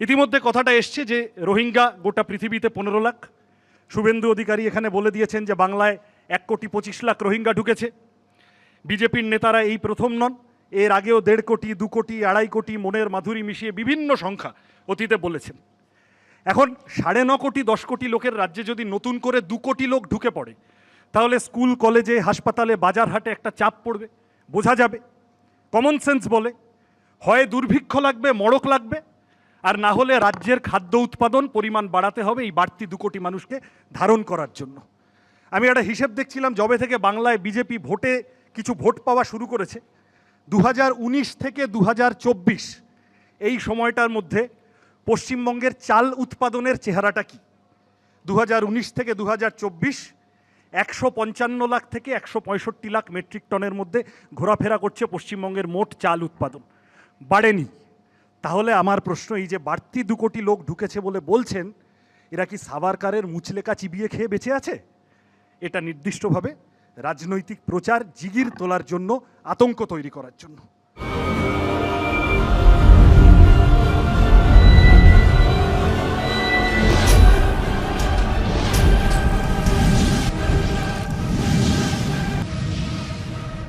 ইতিমধ্যে কথাটা এসছে যে রোহিঙ্গা গোটা পৃথিবীতে পনেরো লাখ। শুভেন্দু অধিকারী এখানে বলে দিয়েছেন যে বাংলায় এক কোটি পঁচিশ লাখ রোহিঙ্গা ঢুকেছে। বিজেপির নেতারা এই প্রথম নন। এর আগেও দেড় কোটি, দু কোটি, আড়াই কোটি মনের মাধুরী মিশিয়ে বিভিন্ন সংখ্যা অতীতে বলেছেন। এখন সাড়ে ন কোটি, দশ কোটি লোকের রাজ্যে যদি নতুন করে দু কোটি লোক ঢুকে পড়ে, তাহলে স্কুল, কলেজে, হাসপাতালে বাজার হাটে একটা চাপ পড়বে। বোঝা যাবে। কমন সেন্স বলে। হয় দুর্ভিক্ষ লাগবে, মড়ক লাগবে আর না হলে রাজ্যের খাদ্য উৎপাদন পরিমাণ বাড়াতে হবে এই বাড়তি দু কোটি মানুষকে ধারণ করার জন্য। আমি একটা হিসেব দেখছিলাম জবে থেকে বাংলায় বিজেপি ভোটে কিছু ভোট পাওয়া শুরু করেছে দু হাজার উনিশ থেকে দু হাজার চব্বিশ, এই সময়টার মধ্যে পশ্চিমবঙ্গের চাল উৎপাদনের চেহারাটা কি? দু হাজার উনিশ থেকে দু একশো পঞ্চান্ন লাখ থেকে একশো পঁয়ষট্টি লাখ মেট্রিক টনের মধ্যে ঘোরাফেরা করছে পশ্চিমবঙ্গের মোট চাল উৎপাদন। বাড়েনি। তাহলে আমার প্রশ্ন এই যে বাড়তি দু কোটি লোক ঢুকেছে বলে বলছেন, এরা কি সাবারকারের মুচলেকা চিবিয়ে খেয়ে বেঁচে আছে? এটা নির্দিষ্টভাবে রাজনৈতিক প্রচার জিগির তোলার জন্য আতঙ্ক তৈরি করার জন্য।